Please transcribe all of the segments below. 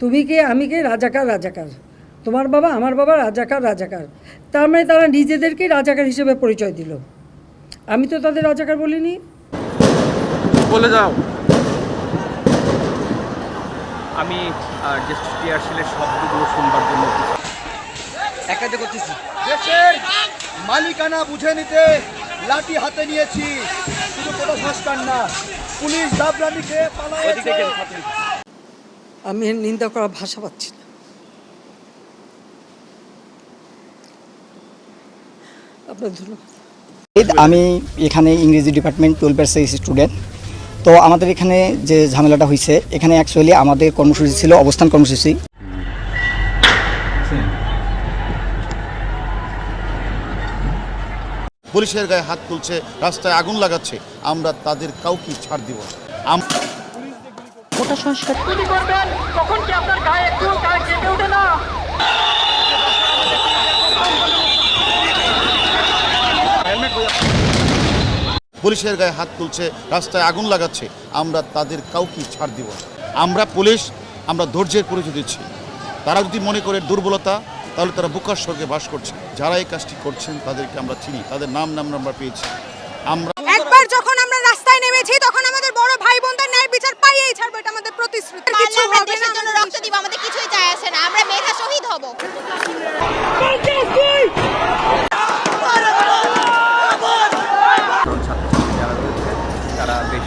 তুমি কে আমি কে রাজাকার রাজাকার। তোমার বাবা আমার বাবা রাজাকার রাজাকার। তার মানে তারা নিজেদেরকেই রাজাকার হিসেবে পরিচয় দিল। আমি তো তাদের রাজাকার বলিনি। বলে যাও। আমি টিয়ারশেলের শব্দগুলো শুনবার জন্য একাতে করতেছি। দেশের মালিকানা বুঝে নিতে লাঠি হাতে নিয়েছি। শুধু কোনো সংস্কার না পুলিশ দাবরানিকে পালায়েছে। আমি নিন্দা করার ভাষা পাচ্ছি না। আপনার ধন্যবাদ। আমি এখানে ইংরেজি ডিপার্টমেন্ট টুয়েলভ পার্সেন্ট স্টুডেন্ট। তো আমাদের এখানে যে ঝামেলাটা হয়েছে এখানে অ্যাকচুয়ালি আমাদের কর্মসূচি ছিল অবস্থান কর্মসূচি। পুলিশের গায়ে হাত তুলছে রাস্তায় আগুন লাগাচ্ছে আমরা তাদের কাউকে ছাড় দিব না। আম- পুলিশের গায়ে হাত তুলছে রাস্তায় আগুন লাগাচ্ছে। আমরা তাদের কাউকে ছাড় দিব আমরা পুলিশ আমরা ধৈর্যের পরিচয় দিচ্ছি। তারা যদি মনে করে দুর্বলতা তাহলে তারা বুকার স্বর্গে বাস করছে। যারা এই কাজটি করছেন তাদেরকে আমরা চিনি। তাদের নাম নাম আমরা পেয়েছি। আমরা একবার যখন আমরা রাস্তায় নেমেছি তখন আমাদের পাইয়েই ছাড়বো এটা আমাদের প্রতিশ্রুতি। কিছু হবে না। দেশের জন্য রক্ত দিব আমাদের কিছুই চাই আসে না। আমরা মেধা শহীদ হব সাধারণ ছাত্রছাত্রী যারা রয়েছে তারা বেশ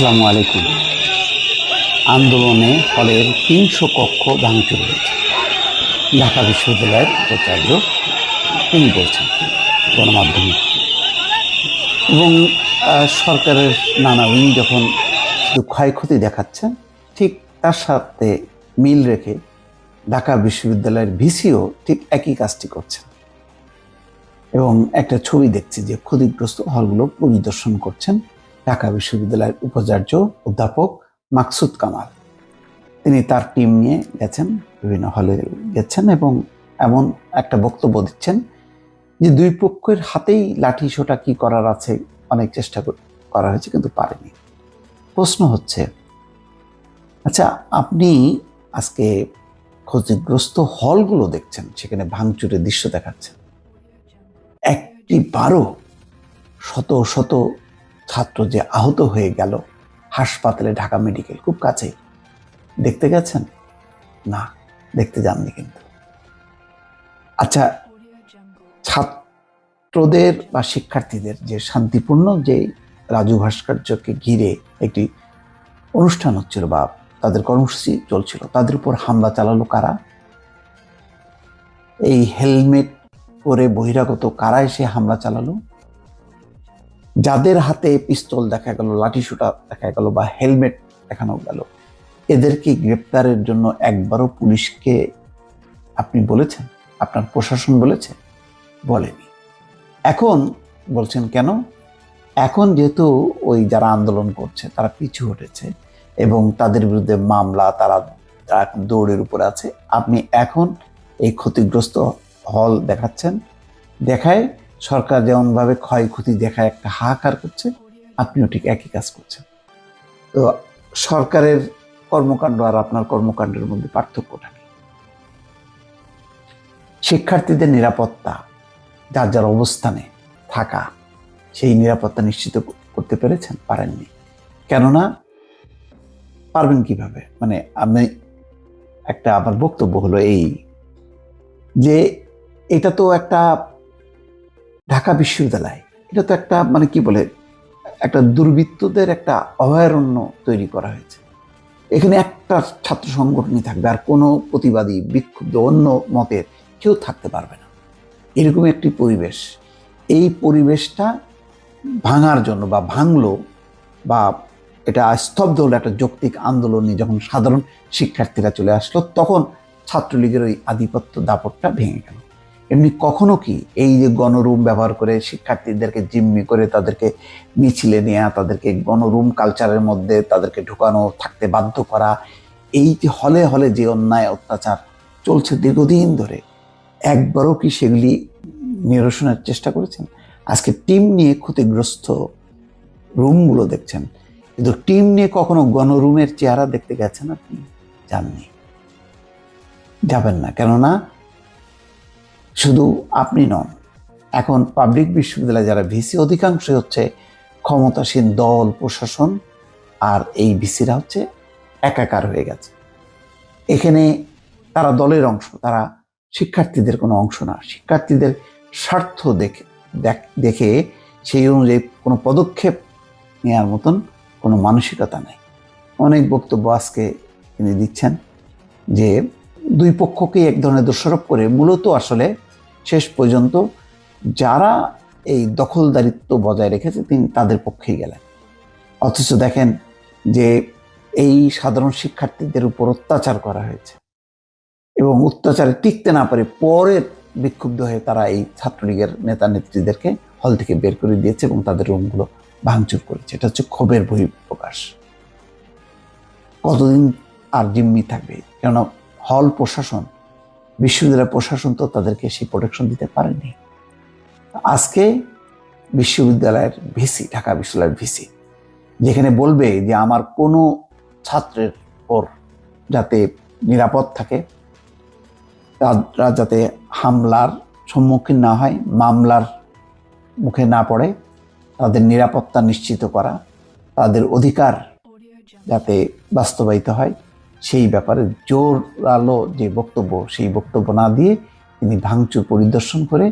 আসসালামু আলাইকুম। আন্দোলনে হলের তিনশো কক্ষ ভাঙচুর হয়েছে। ঢাকা বিশ্ববিদ্যালয়ের উপাচার্য তিনি বলছেন, গণমাধ্যমে। এবং সরকারের নানা উইং যখন শুধু ক্ষয়ক্ষতি দেখাচ্ছেন, ঠিক তার সাথে মিল রেখে ঢাকা বিশ্ববিদ্যালয়ের ভিসিও ঠিক একই কাজটি করছেন। এবং একটা ছবি দেখছি যে ক্ষতিগ্রস্ত হলগুলো পরিদর্শন করছেন ঢাকা বিশ্ববিদ্যালয়ের উপাচার্য অধ্যাপক মাকসুদ কামাল। তিনি তার টিম নিয়ে গেছেন, বিভিন্ন হলে গেছেন এবং এমন একটা বক্তব্য দিচ্ছেন যে দুই পক্ষের হাতেই লাঠি সোটা কি করার আছে অনেক চেষ্টা করা হয়েছে কিন্তু পারেনি। প্রশ্ন হচ্ছে আচ্ছা আপনি আজকে ক্ষতিগ্রস্ত হলগুলো দেখছেন, সেখানে ভাঙচুরের দৃশ্য দেখাচ্ছেন। একটি বারো শত শত ছাত্র যে আহত হয়ে গেল হাসপাতালে ঢাকা মেডিকেল, খুব কাছে দেখতে গেছেন? না, দেখতে যাননি কিন্তু। আচ্ছা ছাত্রদের বা শিক্ষার্থীদের যে শান্তিপূর্ণ যে রাজু ভাস্কর্যকে ঘিরে একটি অনুষ্ঠান হচ্ছিল বা তাদের কর্মসূচি চলছিল, তাদের উপর হামলা চালালো কারা? এই হেলমেট পরে বহিরাগত কারা এসে হামলা চালালো? যাদের হাতে পিস্তল দেখা গেল, লাঠিসোঁটা দেখা গেল বা হেলমেট দেখানো গেল, এদেরকে গ্রেপ্তারের জন্য একবারও পুলিশকে আপনি বলেছেন? আপনার প্রশাসন বলেছে? বলেনি। এখন বলছেন কেন? এখন যেহেতু ওই যারা আন্দোলন করছে, তারা পিছু হটেছে এবং তাদের বিরুদ্ধে মামলা, তারা তারা দৌড়ের উপরে আছে। আপনি এখন এই ক্ষতিগ্রস্ত হল দেখাচ্ছেন। দেখায় সরকার যেমনভাবে ক্ষয়ক্ষতি দেখায় একটা হাহাকার করছে, আপনিও ঠিক একই কাজ করছেন। তো সরকারের কর্মকাণ্ড আর আপনার কর্মকাণ্ডের মধ্যে পার্থক্যটা কি? শিক্ষার্থীদের নিরাপত্তা, যার যার অবস্থানে থাকা, সেই নিরাপত্তা নিশ্চিত করতে পেরেছেন? পারেননি। কেননা পারবেন কীভাবে? মানে আমি একটা, আমার বক্তব্য হলো এই যে, এটা তো একটা ঢাকা বিশ্ববিদ্যালয়। এটা তো একটা মানে কি বলে, একটা দুর্বৃত্তদের একটা অভয়ারণ্য তৈরি করা হয়েছে। এখানে একটা ছাত্র সংগঠনই থাকবে, আর কোনো প্রতিবাদী, বিক্ষুব্ধ, অন্য মতের কেউ থাকতে পারবে না। এরকম একটি পরিবেশ। এই পরিবেশটা ভাঙার জন্য বা ভাঙলো বা এটা স্তব্ধ হলো একটা যৌক্তিক আন্দোলনে যখন সাধারণ শিক্ষার্থীরা চলে আসলো, তখন ছাত্রলীগের ওই আধিপত্য দাপটটা ভেঙে গেল। এমনি কখনো কি এই যে গণরুম ব্যবহার করে শিক্ষার্থীদেরকে জিম্মি করে তাদেরকে মিছিলে নেওয়া তাদেরকে গণরুম কালচারের মধ্যে তাদেরকে ঢুকানো, থাকতে বাধ্য করা, এই যে হলে হলে যে অন্যায় অত্যাচার চলছে দীর্ঘদিন ধরে, একবারও কি সেগুলি নিরসনের চেষ্টা করেছেন? আজকে টিম নিয়ে ক্ষতিগ্রস্ত রুমগুলো দেখছেন, কিন্তু টিম নিয়ে কখনো গণরুমের চেহারা দেখতে গেছেন আপনি? যাননি। যাবেন না, কেননা শুধু আপনি নন, এখন পাবলিক বিশ্ববিদ্যালয়ে যারা ভিসি অধিকাংশই হচ্ছে ক্ষমতাসীন দল, প্রশাসন, আর এই ভিসিরা হচ্ছে একাকার হয়ে গেছে। এখানে তারা দলের অংশ, তারা শিক্ষার্থীদের কোনো অংশ না। শিক্ষার্থীদের স্বার্থ দেখে, দেখ- সেই অনুযায়ী কোনো পদক্ষেপ নেওয়ার মতন কোনো মানসিকতা নেই। অনেক বক্তব্য আজকে তিনি দিচ্ছেন যে দুই পক্ষকেই এক ধরনের দোষারোপ করে। মূলত আসলে শেষ পর্যন্ত যারা এই দখলদারিত্ব বজায় রেখেছে, তিনি তাদের পক্ষেই গেলেন। অথচ দেখেন যে এই সাধারণ শিক্ষার্থীদের উপর অত্যাচার করা হয়েছে এবং অত্যাচারে টিকতে না পারে পরে বিক্ষুব্ধ হয়ে তারা এই ছাত্রলীগের নেতা নেত্রীদেরকে হল থেকে বের করে দিয়েছে এবং তাদের রুমগুলো ভাঙচুর করেছে। এটা হচ্ছে ক্ষোভের বহিঃপ্রকাশ। কতদিন আর জিম্মি থাকবে? কেননা হল প্রশাসন, বিশ্ববিদ্যালয় প্রশাসন তো তাদেরকে সেই প্রোটেকশন দিতে পারেনি। আজকে বিশ্ববিদ্যালয়ের ভিসি, ঢাকা বিশ্ববিদ্যালয়ের ভিসি, যেখানে বলবে যে আমার কোনো ছাত্রের ওর যাতে নিরাপদ থাকে তারা যাতে হামলার সম্মুখীন না হয়, মামলার মুখে না পড়ে, তাদের নিরাপত্তা নিশ্চিত করা, তাদের অধিকার যাতে বাস্তবায়িত হয়। সেই ব্যাপারে জোরালো যে বক্তব্য, সেই বক্তব্য না দিয়ে তিনি ভাঙচুর পরিদর্শন করে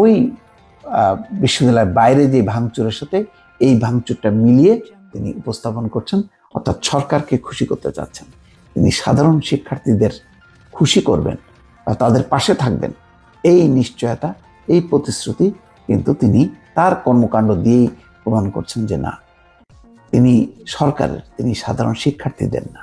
ওই বিশ্ববিদ্যালয়ের বাইরে যে ভাঙচুরের সাথে এই ভাঙচুরটা মিলিয়ে তিনি উপস্থাপন করছেন, অর্থাৎ সরকারকে খুশি করতে চাচ্ছেন। তিনি সাধারণ শিক্ষার্থীদের খুশি করবেন তাদের পাশে থাকবেন, এই নিশ্চয়তা, এই প্রতিশ্রুতি কিন্তু তিনি তার কর্মকাণ্ড দিয়েই প্রমাণ করছেন যে না, তিনি সরকারের, তিনি সাধারণ শিক্ষার্থীদের না।